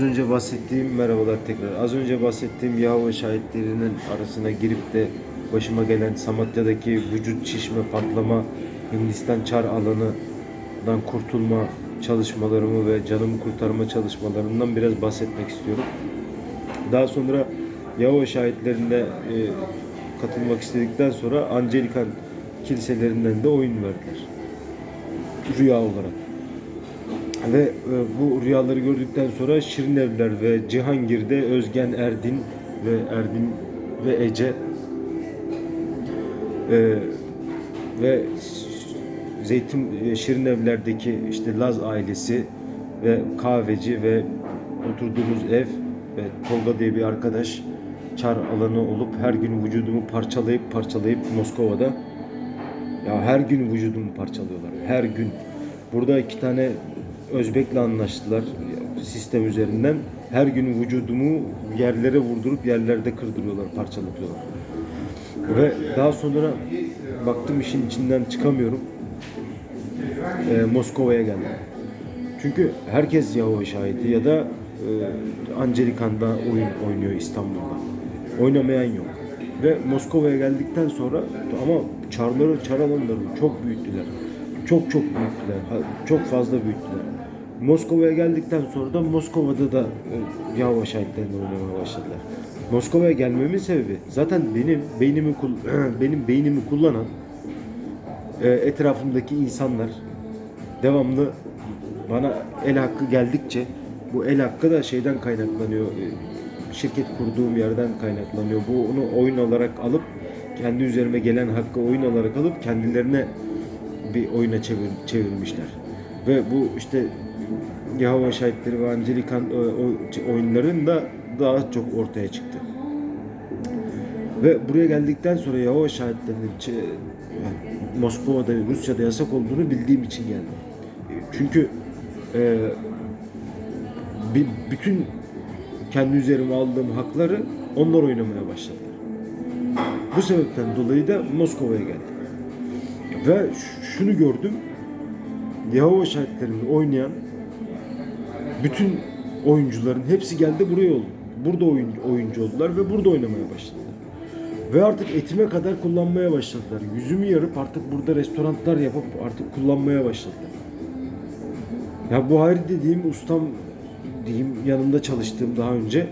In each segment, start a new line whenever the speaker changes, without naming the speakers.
Az önce bahsettiğim merhabalar tekrar. Az önce bahsettiğim Yahova şahitlerinin arasına girip de başıma gelen Samatya'daki vücut şişme patlama Hindistan çar alanından kurtulma çalışmalarımı ve canımı kurtarma çalışmalarından biraz bahsetmek istiyorum. Daha sonra Yahova şahitlerinde e, katılmak istedikten sonra Angelikan kiliselerinden de oyun verdiler. Rüya olarak. Ve e, bu rüyaları gördükten sonra Şirinevler ve Cihangir'de Özgen Erdin ve Erdin ve Ece e, ve Zeytin e, Şirinevler'deki işte Laz ailesi ve kahveci ve oturduğumuz ev ve Tolga diye bir arkadaş çar alanı olup her gün vücudumu parçalayıp parçalayıp Moskova'da ya her gün vücudumu parçalıyorlar. Her gün. Burada iki tane Özbek'le anlaştılar sistem üzerinden. Her gün vücudumu yerlere vurdurup yerlerde kırdırıyorlar, parçalatıyorlar. Ve daha sonra baktım işin içinden çıkamıyorum. Ee, Moskova'ya geldim. Çünkü herkes Yahova şahidi ya da e, Angelikan'da oyun oynuyor İstanbul'da. Oynamayan yok. Ve Moskova'ya geldikten sonra ama çarları, çar alanlarını çok büyüttüler. Çok çok büyüttüler. Çok fazla büyüttüler. Moskova'ya geldikten sonra da Moskova'da da e, Yahova şahitlerinde oynamaya başladılar. Moskova'ya gelmemin sebebi zaten benim beynimi benim beynimi kullanan e, etrafımdaki insanlar devamlı bana el hakkı geldikçe bu el hakkı da şeyden kaynaklanıyor. e, Şirket kurduğum yerden kaynaklanıyor. Bu onu oyun olarak alıp kendi üzerime gelen hakkı oyun olarak alıp kendilerine bir oyuna çevir, çevirmişler. Ve bu işte Yahova şahitleri ve Angelikan oyunların da daha çok ortaya çıktı. Ve buraya geldikten sonra Yahova şahitlerinin Moskova'da, Rusya'da yasak olduğunu bildiğim için geldim. Çünkü e, bütün kendi üzerime aldığım hakları onlar oynamaya başladılar. Bu sebepten dolayı da Moskova'ya geldim. Ve şunu gördüm. Yahova şahitlerini oynayan bütün oyuncuların hepsi geldi buraya oldu. Burada oyun, oyuncu oldular ve burada oynamaya başladılar. Ve artık etime kadar kullanmaya başladılar. Yüzümü yarıp artık burada restoranlar yapıp artık kullanmaya başladılar. Ya bu Hayri dediğim ustam diyeyim yanında çalıştığım daha önce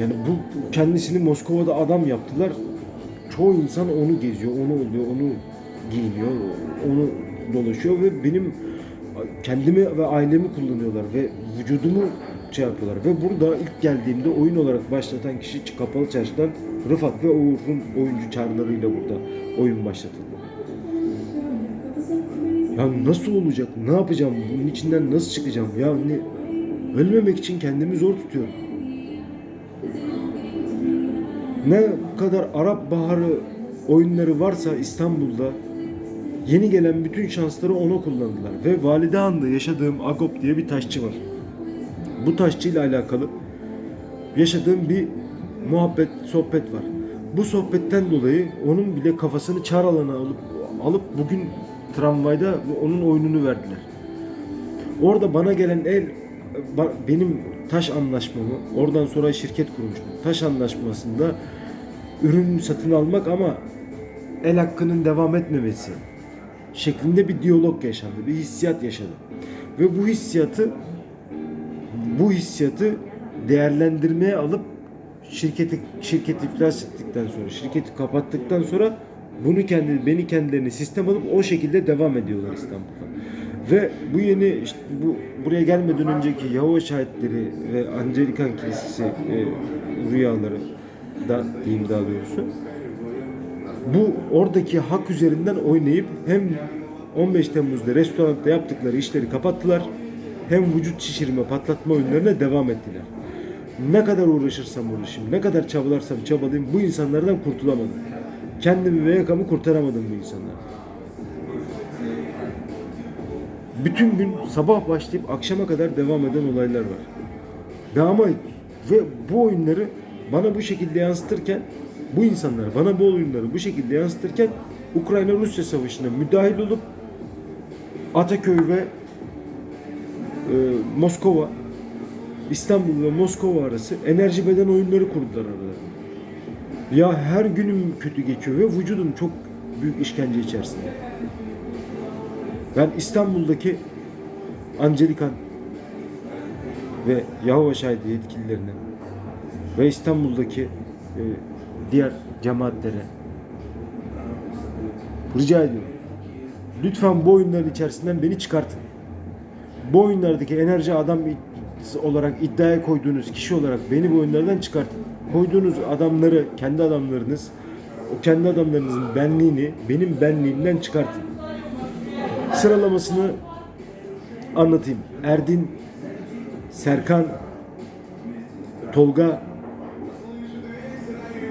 yani bu kendisini Moskova'da adam yaptılar. Çoğu insan onu geziyor, onu oluyor, onu giyiniyor, onu dolaşıyor ve benim kendimi ve ailemi kullanıyorlar ve vücudumu şey yapıyorlar. Ve burada ilk geldiğimde oyun olarak başlatan kişi Kapalı Çarşı'dan Rıfat ve Uğur'un oyuncu çağrılarıyla burada oyun başlatıldı. Ya nasıl olacak? Ne yapacağım? Bunun içinden nasıl çıkacağım? Ya ne? Ölmemek için kendimi zor tutuyorum. Ne kadar Arap Baharı oyunları varsa İstanbul'da yeni gelen bütün şansları ona kullandılar. Ve Validehan'da yaşadığım Agop diye bir taşçı var. Bu taşçıyla alakalı yaşadığım bir muhabbet, sohbet var. Bu sohbetten dolayı onun bile kafasını çar alana alıp alıp bugün tramvayda onun oyununu verdiler. Orada bana gelen el benim taş anlaşmamı oradan sonra şirket kurmuştum. Taş anlaşmasında ürün satın almak ama el hakkının devam etmemesi şeklinde bir diyalog yaşandı. Bir hissiyat yaşadı. Ve bu hissiyatı bu hissiyatı değerlendirmeye alıp şirketi şirket iflas ettikten sonra, şirketi kapattıktan sonra bunu kendi beni kendilerine sistem alıp o şekilde devam ediyorlar İstanbul'da. Ve bu yeni işte bu buraya gelmeden önceki Yahova şahitleri ve Angelikan Kilisesi e, rüyaları da diyeyim daha doğrusu. Bu oradaki hak üzerinden oynayıp hem 15 Temmuz'da restoranda yaptıkları işleri kapattılar hem vücut şişirme, patlatma oyunlarına devam ettiler. Ne kadar uğraşırsam uğraşayım, ne kadar çabalarsam çabalayayım bu insanlardan kurtulamadım. Kendimi ve yakamı kurtaramadım bu insanlardan. Bütün gün sabah başlayıp akşama kadar devam eden olaylar var. Ve ama ve bu oyunları bana bu şekilde yansıtırken bu insanlar bana bu oyunları bu şekilde yansıtırken Ukrayna-Rusya savaşına müdahil olup Ataköy ve e, Moskova İstanbul ve Moskova arası enerji beden oyunları kurdular arada. Ya her günüm kötü geçiyor ve vücudum çok büyük işkence içerisinde. Ben İstanbul'daki Angelikan ve Yahova Şahidi yetkililerine ve İstanbul'daki e, diğer cemaatlere rica ediyorum. Lütfen bu oyunların içerisinden beni çıkartın. Bu oyunlardaki enerji adam olarak iddiaya koyduğunuz kişi olarak beni bu oyunlardan çıkartın. Koyduğunuz adamları, kendi adamlarınız, o kendi adamlarınızın benliğini benim benliğimden çıkartın. Sıralamasını anlatayım. Erdin, Serkan, Tolga,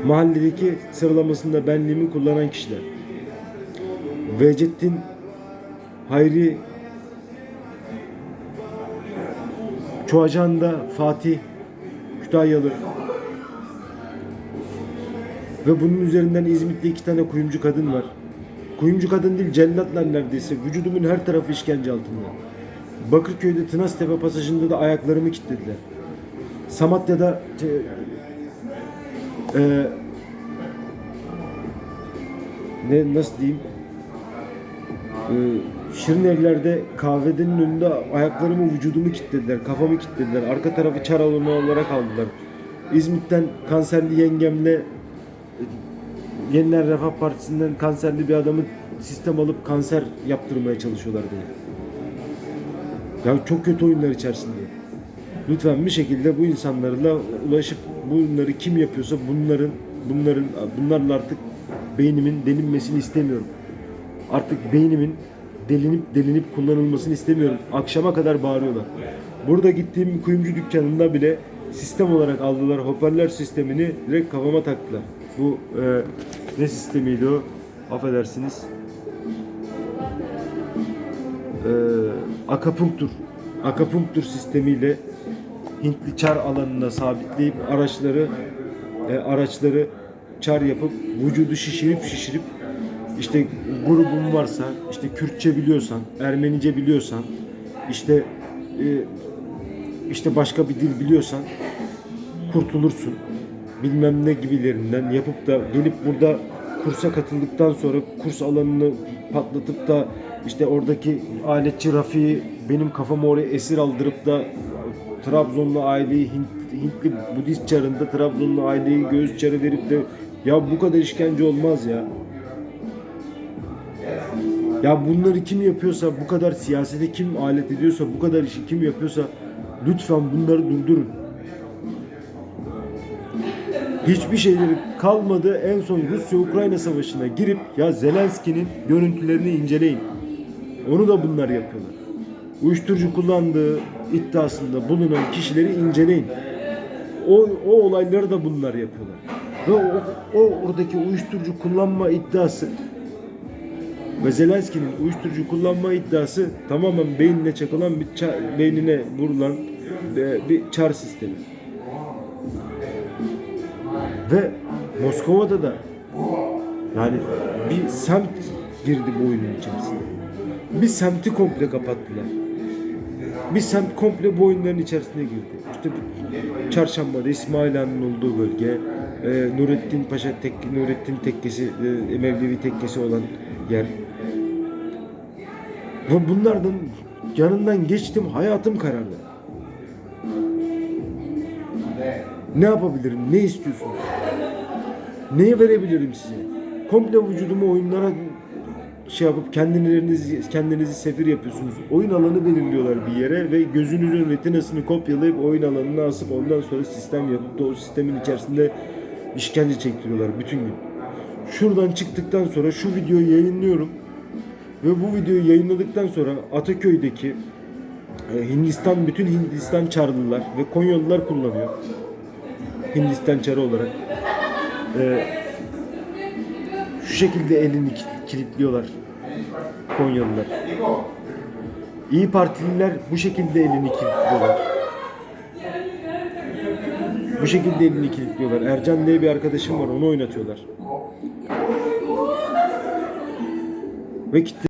mahalledeki sıralamasında benliğimi kullanan kişiler. Vecettin, Hayri, Çoğacan'da Fatih, Kütahyalı ve bunun üzerinden İzmit'te iki tane kuyumcu kadın var. Kuyumcu kadın değil cellatlar neredeyse. Vücudumun her tarafı işkence altında. Bakırköy'de Tınaztepe pasajında da ayaklarımı kilitlediler. Samatya'da te- e, ne nasıl diyeyim? E, Şirin evlerde kahvedenin önünde ayaklarımı vücudumu kilitlediler. Kafamı kilitlediler. Arka tarafı çar alanı olarak aldılar. İzmit'ten kanserli yengemle Yeniler Refah Partisi'nden kanserli bir adamı sistem alıp kanser yaptırmaya çalışıyorlar beni. Ya çok kötü oyunlar içerisinde. Lütfen bir şekilde bu insanlarla ulaşıp bunları kim yapıyorsa bunların bunların bunlarla artık beynimin delinmesini istemiyorum. Artık beynimin delinip delinip kullanılmasını istemiyorum. Akşama kadar bağırıyorlar. Burada gittiğim kuyumcu dükkanında bile sistem olarak aldılar. Hoparlör sistemini direkt kafama taktılar. Bu e, ne sistemiydi o? Affedersiniz. E, akapunktur. Akapunktur sistemiyle Hintli çar alanına sabitleyip araçları e, araçları çar yapıp vücudu şişirip şişirip işte grubun varsa işte Kürtçe biliyorsan, Ermenice biliyorsan, işte e, işte başka bir dil biliyorsan kurtulursun. Bilmem ne gibilerinden yapıp da gelip burada kursa katıldıktan sonra kurs alanını patlatıp da işte oradaki aletçi Rafi'yi benim kafamı oraya esir aldırıp da Trabzonlu aileyi Hint, Hintli Budist çarında Trabzonlu aileyi göğüs çarı verip de ya bu kadar işkence olmaz ya. Ya bunları kim yapıyorsa, bu kadar siyasete kim alet ediyorsa, bu kadar işi kim yapıyorsa lütfen bunları durdurun. Hiçbir şeyleri kalmadı. En son Rusya-Ukrayna savaşına girip ya Zelenski'nin görüntülerini inceleyin. Onu da bunlar yapıyorlar. Uyuşturucu kullandığı iddiasında bulunan kişileri inceleyin. O, o olayları da bunlar yapıyorlar. Ve o, o oradaki uyuşturucu kullanma iddiası ve Zelenski'nin uyuşturucu kullanma iddiası tamamen beynine çakılan bir ça- beynine vurulan e, bir çar sistemi. Ve Moskova'da da yani bir semt girdi bu oyunun içerisine. Bir semti komple kapattılar. Bir semt komple bu oyunların içerisine girdi. İşte Çarşamba'da İsmail Han'ın olduğu bölge, e, Nurettin Paşa tek, Nurettin tekkesi, e, Mevlevi tekkesi olan yer. Ve bunlardan yanından geçtim, hayatım karardı. Ne yapabilirim, ne istiyorsunuz? Neyi verebilirim size? Komple vücudumu oyunlara şey yapıp kendinizi kendinizi sefir yapıyorsunuz. Oyun alanı belirliyorlar bir yere ve gözünüzün retinasını kopyalayıp oyun alanına asıp ondan sonra sistem yapıp da o sistemin içerisinde işkence çektiriyorlar bütün gün. Şuradan çıktıktan sonra şu videoyu yayınlıyorum ve bu videoyu yayınladıktan sonra Ataköy'deki e, Hindistan bütün Hindistan çarlılar ve Konyalılar kullanıyor. Hindistan çarı olarak. E, şu şekilde elini ki- kilitliyorlar Konyalılar. İyi Partililer bu şekilde elini kilitliyorlar. Bu şekilde elini kilitliyorlar. Ercan diye bir arkadaşım var onu oynatıyorlar. Ve kitle